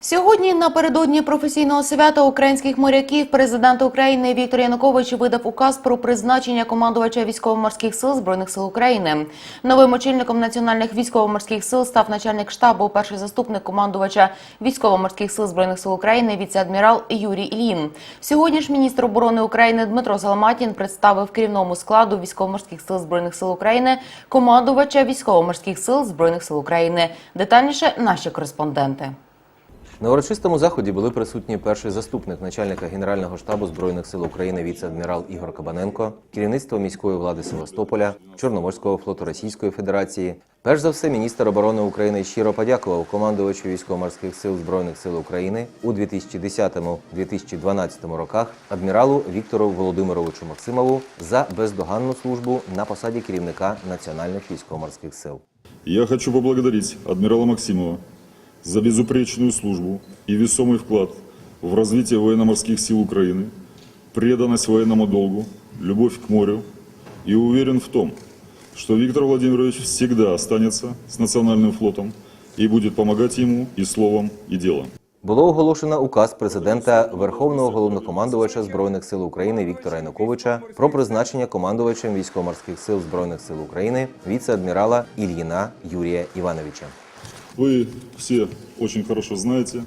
Сьогодні напередодні професійного свята українських моряків президент України Віктор Янукович видав указ про призначення командувача військово-морських сил збройних сил України. Новим очільником національних військово-морських сил став начальник штабу, перший заступник командувача військово-морських сил збройних сил України, віце-адмірал Юрій Ільїн. Сьогодні ж міністр оборони України Дмитро Соломатін представив керівному складу військово-морських сил збройних сил України командувача військово-морських сил збройних сил України. Детальніше наші кореспонденти. На урочистому заході були присутні перший заступник начальника Генерального штабу збройних сил України віце-адмірал Ігор Кабаненко, керівництво міської влади Севастополя, Чорноморського флоту Російської Федерації. Перш за все, міністр оборони України щиро подякував командувачу військово-морських сил збройних сил України у 2010-2012 роках адміралу Віктору Володимировичу Максимову за бездоганну службу на посаді керівника національних військово-морських сил. Я хочу поблагодарить адмирала Максимова за безупречную службу и весомый вклад в развитие военно-морских сил Украины, преданность военному долгу, любовь к морю и уверен в том, что Виктор Владимирович всегда останется с национальным флотом и будет помогать ему и словом, и делом. Було оголошено указ президента Верховного головнокомандувача збройних сил України Віктора Януковича про призначення командувачем військово-морських сил збройних сил України віце-адмірала Ільїна Юрія Івановича. Вы все очень хорошо знаете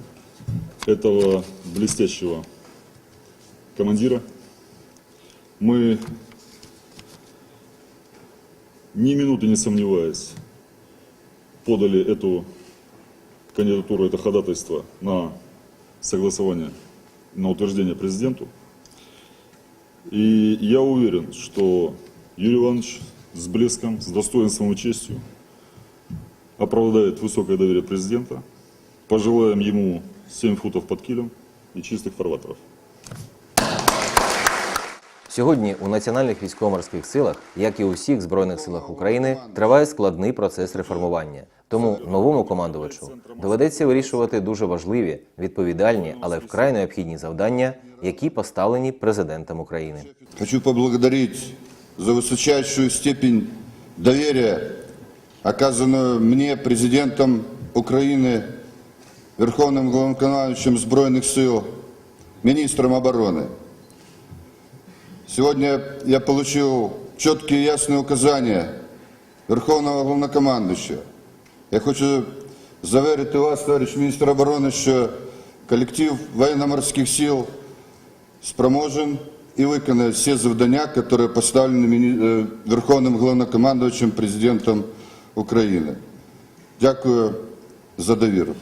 этого блестящего командира. Мы, ни минуты не сомневаясь, подали эту кандидатуру, это ходатайство на согласование, на утверждение президенту. И я уверен, что Юрий Иванович с блеском, с достоинством и честью оправдает высокое доверие президента. Пожелаем ему 7 футов под килем и чистых фарватеров. Сьогодні у національних військово-морських силах, як і у всіх збройних силах України, триває складний процес реформування. Тому новому командувачу доведеться вирішувати дуже важливі, відповідальні, але вкрай необхідні завдання, які поставлені президентом України. Хочу поблагодарить за высочайшую степень доверия, оказанную мне президентом Украины, Верховным главнокомандующим Збройных сил, министром обороны. Сегодня я получил четкие и ясные указания Верховного главнокомандующего. Я хочу заверити вас, товариш міністр оборони, що колектив военно-морських сил спроможен и выполнит все завдання, которые поставлены мини- э, Верховным главнокомандующим президентом України. Дякую за довіру.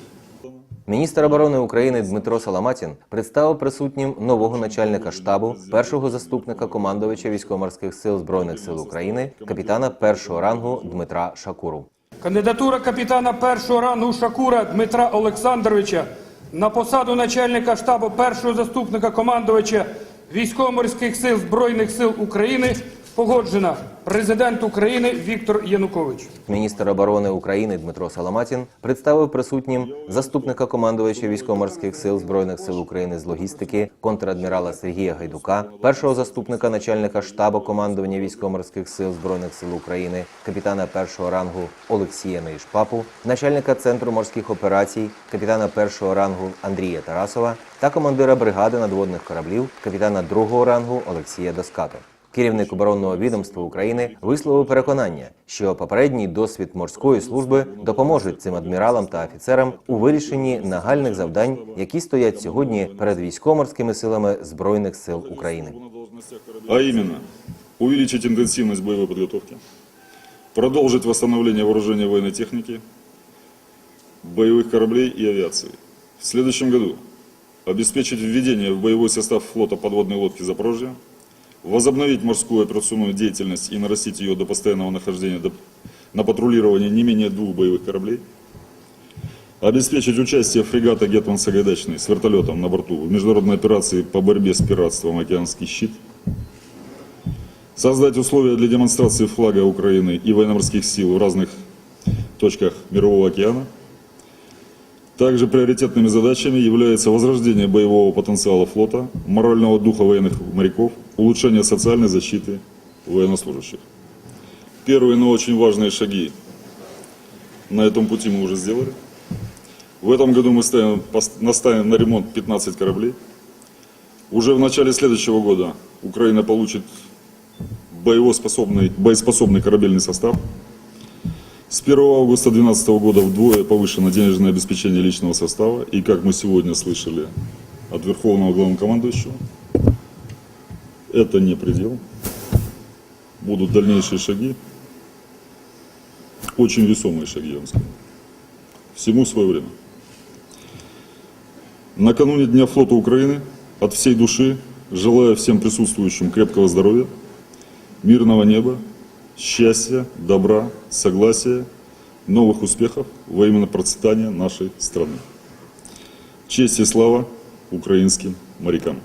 Міністр оборони України Дмитро Соломатін представив присутнім нового начальника штабу, першого заступника командувача військово-морських сил збройних сил України, капітана першого рангу Дмитра Шакуру. Кандидатура капітана першого рангу Шакура Дмитра Олександровича на посаду начальника штабу першого заступника командувача військово-морських сил Збройних сил України погоджена президент України Віктор Янукович. Міністр оборони України Дмитро Соломатін представив присутнім заступника командувача військово-морських сил збройних сил України з логістики контрадмірала Сергія Гайдука, першого заступника начальника штабу командування військово-морських сил збройних сил України, капітана першого рангу Олексія Неїшпапу, начальника центру морських операцій, капітана першого рангу Андрія Тарасова та командира бригади надводних кораблів, капітана другого рангу Олексія Доскато. Керівник оборонного відомства України висловив переконання, що попередній досвід морської служби допоможе цим адміралам та офіцерам у вирішенні нагальних завдань, які стоять сьогодні перед військово-морськими силами збройних сил України. А именно, увеличить интенсивность боевой подготовки, продолжить восстановление вооружения военной техники, боевых кораблей и авиации. В следующем году обеспечить введение в боевой состав флота подводной лодки «Запорожье», возобновить морскую операционную деятельность и нарастить ее до постоянного нахождения до- на патрулировании не менее двух боевых кораблей, обеспечить участие фрегата «Гетман Сагайдачный» с вертолетом на борту в международной операции по борьбе с пиратством «Океанский щит», создать условия для демонстрации флага Украины и военно-морских сил в разных точках Мирового океана. Также приоритетными задачами является возрождение боевого потенциала флота, морального духа военных моряков, улучшение социальной защиты военнослужащих. Первые, но очень важные шаги на этом пути мы уже сделали. В этом году мы ставим, наставим на ремонт 15 кораблей. Уже в начале следующего года Украина получит боевоспособный, боеспособный корабельный состав. С 1 августа 2012 года вдвое повышено денежное обеспечение личного состава. И, как мы сегодня слышали от Верховного Главнокомандующего, это не предел. Будут дальнейшие шаги. Очень весомые шаги, я вам скажу. Всему свое время. Накануне Дня флота Украины от всей души желаю всем присутствующим крепкого здоровья, мирного неба, счастья, добра, согласия, новых успехов во именно процветания нашей страны. Честь и слава украинским морякам.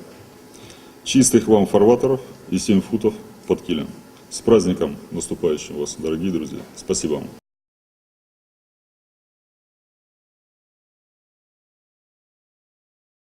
Чистых вам фарватеров и 7 футов под килем. С праздником наступающим вас, дорогие друзья. Спасибо вам.